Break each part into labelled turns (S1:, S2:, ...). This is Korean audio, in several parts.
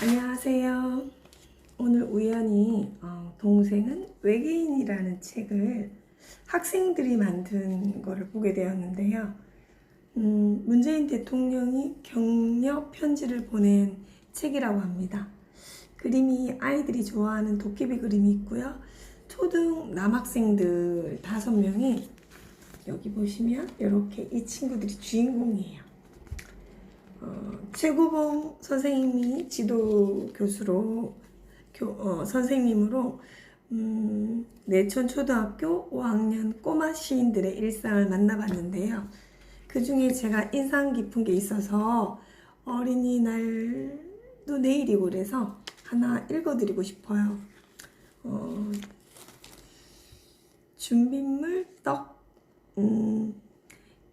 S1: 안녕하세요. 오늘 우연히 어, 동생은 외계인이라는 책을 학생들이 만든 거를 보게 되었는데요. 음, 문재인 대통령이 격려 편지를 보낸 책이라고 합니다. 그림이 아이들이 좋아하는 도깨비 그림이 있고요. 초등 남학생들 다섯 명이 여기 보시면 이렇게 이 친구들이 주인공이에요. 어, 최고봉 선생님이 지도 교수로 교, 어, 선생님으로 음, 내천 초등학교 5학년 꼬마 시인들의 일상을 만나봤는데요. 그 중에 제가 인상 깊은 게 있어서 어린이날도 내일이고 그래서 하나 읽어드리고 싶어요. 어, 준비물 떡. 음,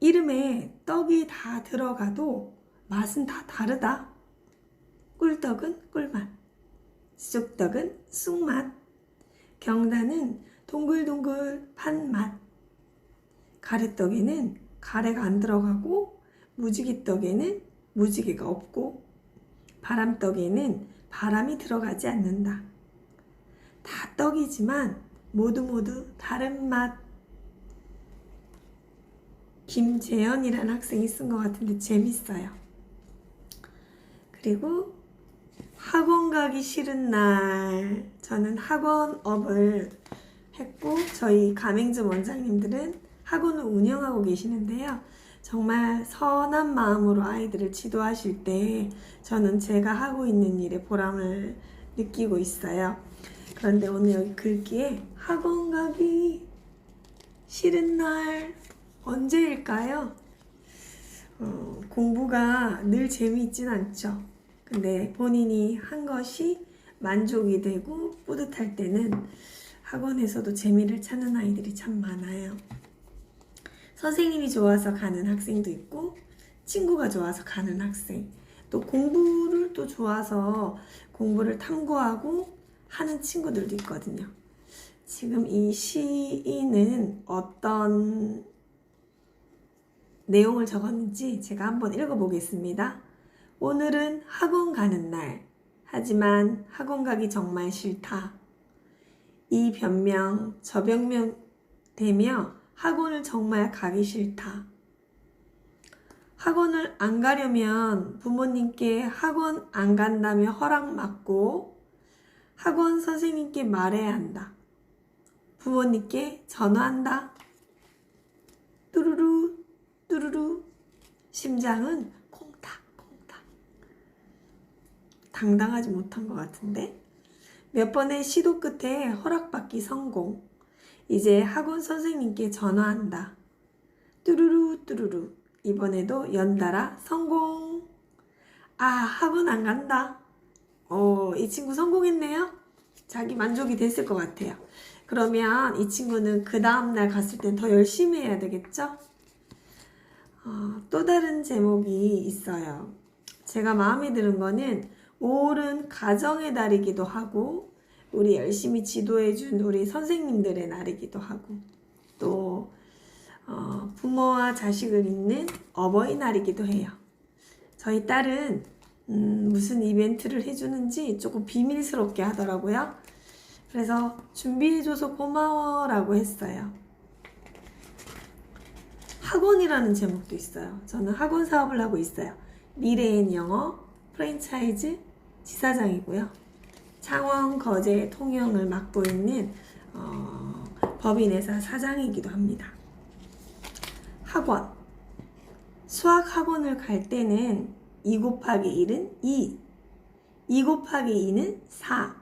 S1: 이름에 떡이 다 들어가도 맛은 다 다르다. 꿀떡은 꿀맛, 쑥떡은 쑥맛, 경단은 동글동글 판 맛, 가래떡에는 가래가 안 들어가고 무지개떡에는 무지개가 없고 바람떡에는 바람이 들어가지 않는다. 다 떡이지만 모두 모두 다른 맛. 김재현이라는 학생이 쓴 것 같은데 재밌어요. 그리고 학원 가기 싫은 날 저는 학원업을 했고 저희 가맹점 원장님들은 학원을 운영하고 계시는데요. 정말 선한 마음으로 아이들을 지도하실 때 저는 제가 하고 있는 일에 보람을 느끼고 있어요. 그런데 오늘 여기 글귀에 학원 가기 싫은 날 언제일까요? 어, 공부가 늘 재미있진 않죠. 근데 본인이 한 것이 만족이 되고 뿌듯할 때는 학원에서도 재미를 찾는 아이들이 참 많아요. 선생님이 좋아서 가는 학생도 있고, 친구가 좋아서 가는 학생, 또 공부를 또 좋아서 공부를 탐구하고 하는 친구들도 있거든요. 지금 이 시인은 어떤 내용을 적었는지 제가 한번 읽어보겠습니다. 오늘은 학원 가는 날. 하지만 학원 가기 정말 싫다. 이 변명, 저 변명 되며 학원을 정말 가기 싫다. 학원을 안 가려면 부모님께 학원 안 간다며 허락 받고 학원 선생님께 말해야 한다. 부모님께 전화한다. 뚜루루 뚜루루 심장은 당당하지 못한 것 같은데? 몇 번의 시도 끝에 허락받기 성공. 이제 학원 선생님께 전화한다. 뚜루루 뚜루루. 이번에도 연달아 성공. 아 학원 안 간다. 어 이 친구 성공했네요. 자기 만족이 됐을 것 같아요. 그러면 이 친구는 그 다음날 갔을 땐 더 열심히 해야 되겠죠? 어, 또 다른 제목이 있어요. 제가 마음에 드는 거는 5월은 가정의 달이기도 하고 우리 열심히 지도해준 우리 선생님들의 날이기도 하고 또 어, 부모와 자식을 잇는 어버이날이기도 해요. 저희 딸은 음, 무슨 이벤트를 해주는지 조금 비밀스럽게 하더라고요. 그래서 준비해줘서 고마워 라고 했어요. 학원이라는 제목도 있어요. 저는 학원 사업을 하고 있어요. 미래엔 영어 프랜차이즈 지사장이고요. 창원 거제 통영을 맡고 있는 어, 법인회사 사장이기도 합니다. 학원 수학 학원을 갈 때는 2 곱하기 1은 2, 2 곱하기 2는 4.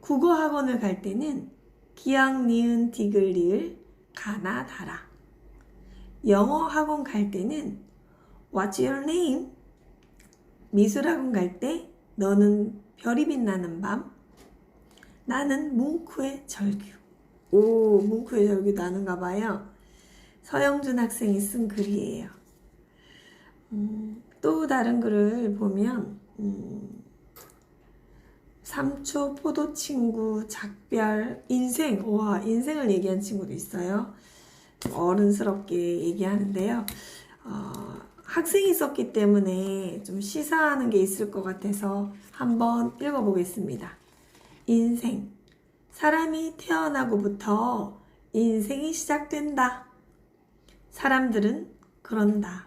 S1: 국어 학원을 갈 때는 기약, 니은, 디귿, 리을, 가나, 다라. 영어 학원 갈 때는 What's your name? 미술 학원 갈 때 너는 별이 빛나는 밤. 나는 뭉크의 절규. 오, 뭉크의 절규 나는가 봐요. 서영준 학생이 쓴 글이에요. 음, 또 다른 글을 보면 음, 삼초 포도 친구 작별 인생 와 인생을 얘기한 친구도 있어요. 어른스럽게 얘기하는데요. 어, 학생이 썼기 때문에 좀 시사하는 게 있을 것 같아서 한번 읽어보겠습니다. 인생. 사람이 태어나고부터 인생이 시작된다. 사람들은 그런다.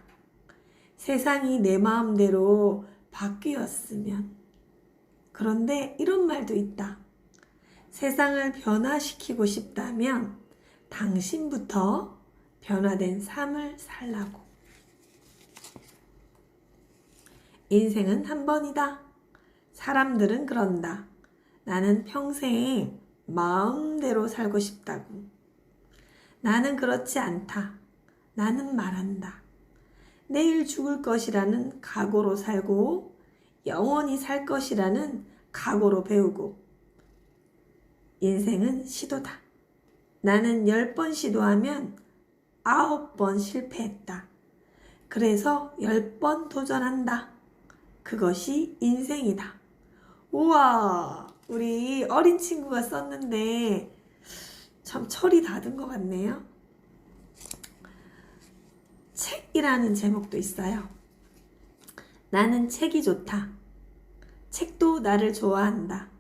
S1: 세상이 내 마음대로 바뀌었으면. 그런데 이런 말도 있다. 세상을 변화시키고 싶다면 당신부터 변화된 삶을 살라고. 인생은 한 번이다. 사람들은 그런다. 나는 평생 마음대로 살고 싶다고. 나는 그렇지 않다. 나는 말한다. 내일 죽을 것이라는 각오로 살고 영원히 살 것이라는 각오로 배우고 인생은 시도다. 나는 열 번 시도하면 아홉 번 실패했다. 그래서 열 번 도전한다. 그것이 인생이다. 우와, 우리 어린 친구가 썼는데 참 철이 닫은 것 같네요. 책이라는 제목도 있어요. 나는 책이 좋다. 책도 나를 좋아한다.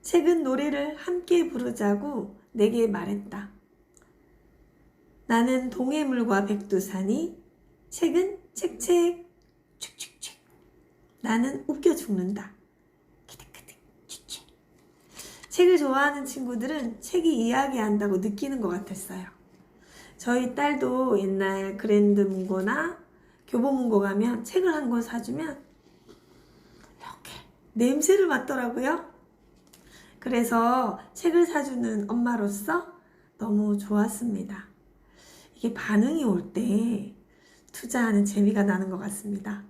S1: 책은 노래를 함께 부르자고 내게 말했다. 나는 동해물과 백두산이 책은 책책 축축축 나는 웃겨 죽는다. 책을 좋아하는 친구들은 책이 이야기한다고 느끼는 것 같았어요. 저희 딸도 옛날 그랜드 문고나 교보문고 가면 책을 한 권 사주면 이렇게 냄새를 맡더라고요. 그래서 책을 사주는 엄마로서 너무 좋았습니다. 이게 반응이 올 때 투자하는 재미가 나는 것 같습니다.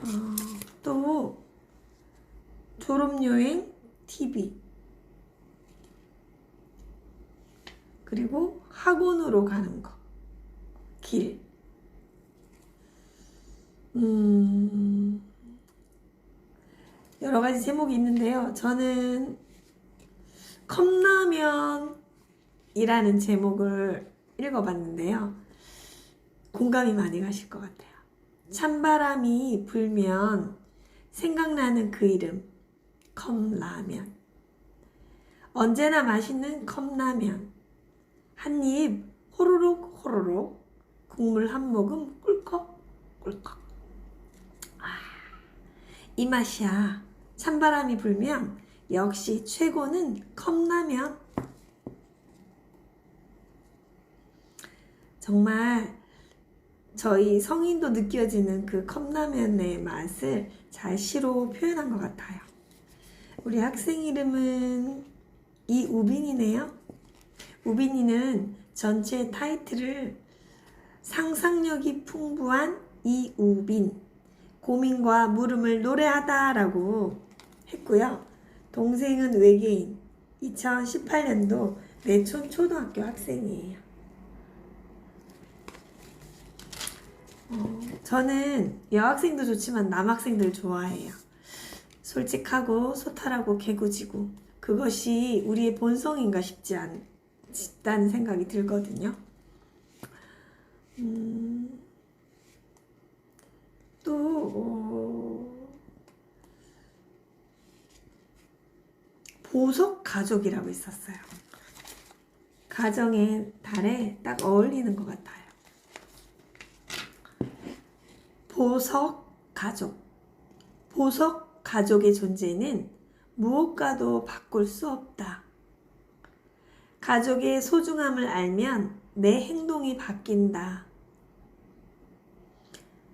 S1: 어, 또 졸업여행 TV 그리고 학원으로 가는 거 길. 음, 여러 가지 제목이 있는데요. 저는 컵라면이라는 제목을 읽어봤는데요. 공감이 많이 가실 것 같아요. 찬바람이 불면 생각나는 그 이름, 컵라면. 언제나 맛있는 컵라면. 한 입 호로록 호로록, 국물 한 모금 꿀꺽 꿀꺽. 아, 이 맛이야. 찬바람이 불면 역시 최고는 컵라면. 정말 저희 성인도 느껴지는 그 컵라면의 맛을 잘 시로 표현한 것 같아요. 우리 학생 이름은 이우빈이네요. 우빈이는 전체 타이틀을 상상력이 풍부한 이우빈 고민과 물음을 노래하다 라고 했고요. 동생은 외계인 2018년도 내촌 초등학교 학생이에요. 저는 여학생도 좋지만 남학생들 좋아해요. 솔직하고 소탈하고 개구지고 그것이 우리의 본성인가 싶지 않다는 생각이 들거든요. 음, 또 어, 보석 가족이라고 있었어요. 가정의 달에 딱 어울리는 것 같아요. 보석 가족. 보석 가족의 존재는 무엇과도 바꿀 수 없다. 가족의 소중함을 알면 내 행동이 바뀐다.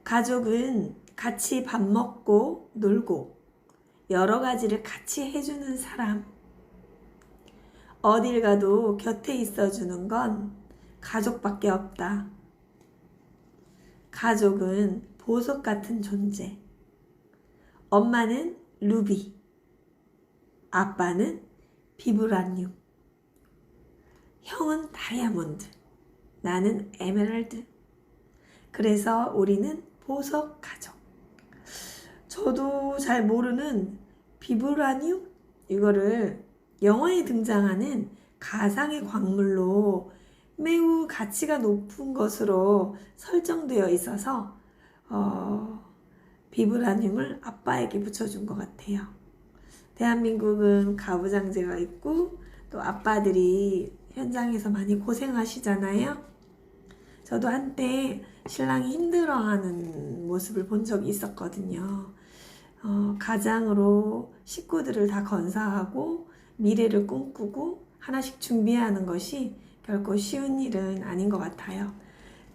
S1: 가족은 같이 밥 먹고 놀고 여러 가지를 같이 해주는 사람. 어딜 가도 곁에 있어주는 건 가족밖에 없다. 가족은 보석 같은 존재. 엄마는 루비. 아빠는 비브라늄. 형은 다이아몬드. 나는 에메랄드. 그래서 우리는 보석 가족. 저도 잘 모르는 비브라늄? 이거를 영화에 등장하는 가상의 광물로 매우 가치가 높은 것으로 설정되어 있어서 어, 비브라늄을 아빠에게 붙여준 것 같아요. 대한민국은 가부장제가 있고 또 아빠들이 현장에서 많이 고생하시잖아요. 저도 한때 신랑이 힘들어하는 모습을 본 적이 있었거든요. 어, 가장으로 식구들을 다 건사하고 미래를 꿈꾸고 하나씩 준비하는 것이 결코 쉬운 일은 아닌 것 같아요.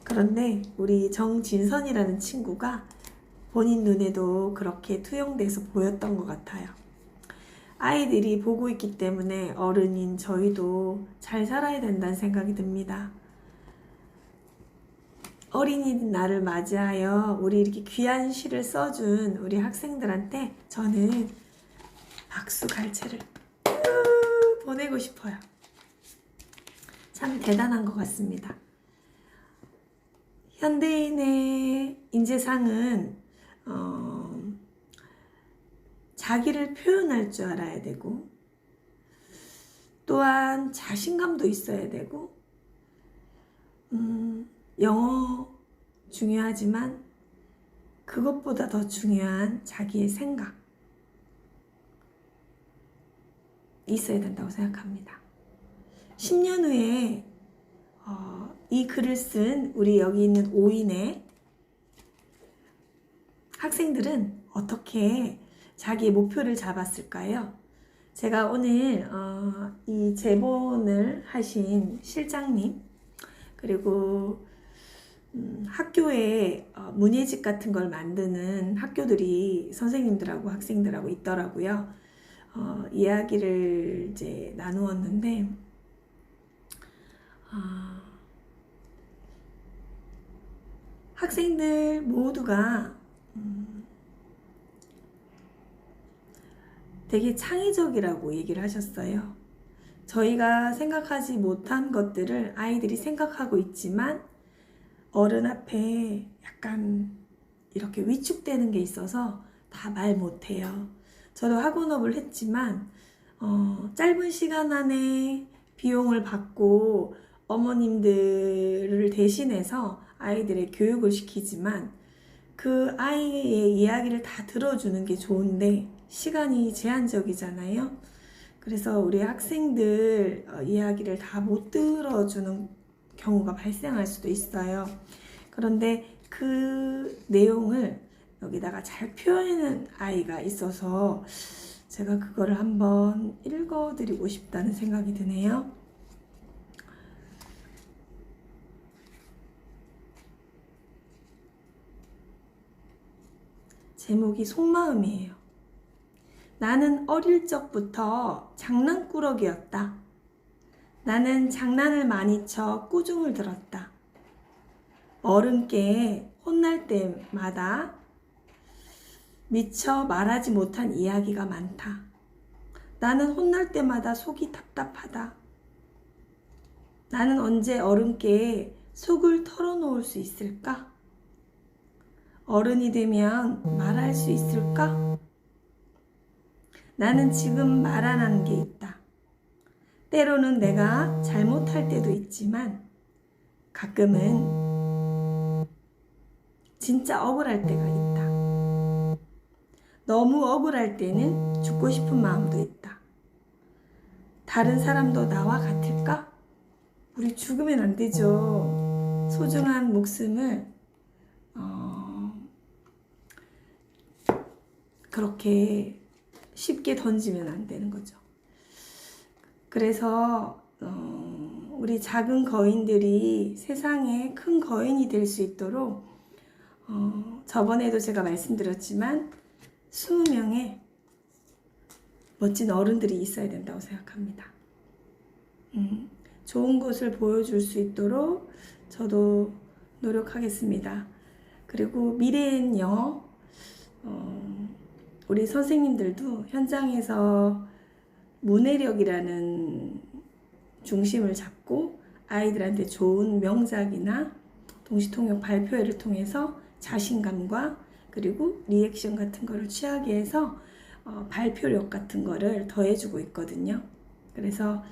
S1: 그런데 우리 정진선이라는 친구가 본인 눈에도 그렇게 투영돼서 보였던 것 같아요. 아이들이 보고 있기 때문에 어른인 저희도 잘 살아야 된다는 생각이 듭니다. 어린이날을 맞이하여 우리 이렇게 귀한 시를 써준 우리 학생들한테 저는 박수 갈채를 우 보내고 싶어요. 참 대단한 것 같습니다. 현대인의 인재상은 어, 자기를 표현할 줄 알아야 되고 또한 자신감도 있어야 되고 음, 영어 중요하지만 그것보다 더 중요한 자기의 생각 있어야 된다고 생각합니다. 10년 후에 어, 이 글을 쓴 우리 여기 있는 5인의 학생들은 어떻게 자기의 목표를 잡았을까요? 제가 오늘 어, 이 제본을 하신 실장님 그리고 음, 학교에 어, 문예집 같은 걸 만드는 학교들이 선생님들하고 학생들하고 있더라고요. 어, 이야기를 이제 나누었는데 어, 학생들 모두가 음, 되게 창의적이라고 얘기를 하셨어요. 저희가 생각하지 못한 것들을 아이들이 생각하고 있지만 어른 앞에 약간 이렇게 위축되는 게 있어서 다 말 못해요. 저도 학원업을 했지만 어, 짧은 시간 안에 비용을 받고 어머님들을 대신해서 아이들의 교육을 시키지만 그 아이의 이야기를 다 들어주는 게 좋은데 시간이 제한적이잖아요. 그래서 우리 학생들 어, 이야기를 다 못 들어주는 경우가 발생할 수도 있어요. 그런데 그 내용을 여기다가 잘 표현하는 아이가 있어서 제가 그거를 한번 읽어드리고 싶다는 생각이 드네요. 제목이 속마음이에요. 나는 어릴 적부터 장난꾸러기였다. 나는 장난을 많이 쳐 꾸중을 들었다. 어른께 혼날 때마다 미처 말하지 못한 이야기가 많다. 나는 혼날 때마다 속이 답답하다. 나는 언제 어른께 속을 털어놓을 수 있을까? 어른이 되면 말할 수 있을까? 나는 지금 말안 하는 게 있다. 때로는 내가 잘못할 때도 있지만 가끔은 진짜 억울할 때가 있다. 너무 억울할 때는 죽고 싶은 마음도 있다. 다른 사람도 나와 같을까? 우리 죽으면 안 되죠. 소중한 목숨을 어, 그렇게 쉽게 던지면 안 되는 거죠. 그래서 어, 우리 작은 거인들이 세상에 큰 거인이 될 수 있도록 어, 저번에도 제가 말씀드렸지만 20명의 멋진 어른들이 있어야 된다고 생각합니다. 음, 좋은 곳을 보여줄 수 있도록 저도 노력하겠습니다. 그리고 미래엔요, 어, 우리 선생님들도 현장에서 문해력이라는 중심을 잡고 아이들한테 좋은 명작이나 동시통역 발표회를 통해서 자신감과 그리고 리액션 같은 거를 취하게 해서 어, 발표력 같은 거를 더해주고 있거든요. 그래서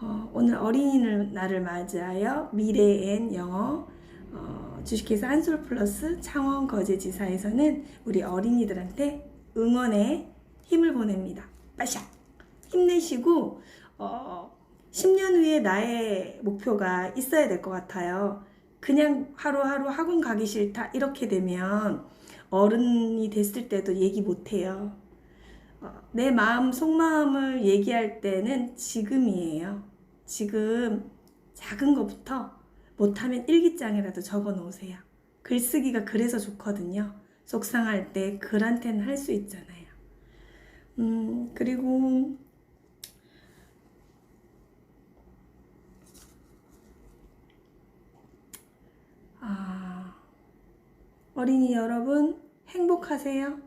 S1: 어, 오늘 어린이날을 맞이하여 미래엔 영어 어, 주식회사 한솔 플러스 창원 거제지사에서는 우리 어린이들한테 응원의 힘을 보냅니다. 빠샤 힘내시고 어, 10년 후에 나의 목표가 있어야 될 것 같아요. 그냥 하루하루 학원 가기 싫다 이렇게 되면 어른이 됐을 때도 얘기 못해요. 어, 내 마음 속마음을 얘기할 때는 지금이에요. 지금 작은 것부터 못하면 일기장이라도 적어 놓으세요. 글쓰기가 그래서 좋거든요. 속상할 때 글한테는 할 수 있잖아요. 음, 그리고 아, 어린이 여러분 행복하세요?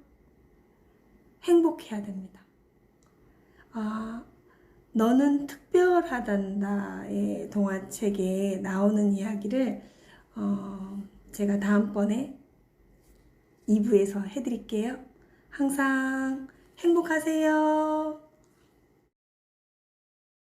S1: 행복해야 됩니다. 아, 너는 특별하단다의 동화책에 나오는 이야기를 어, 제가 다음번에 2부에서 해드릴게요. 항상 행복하세요.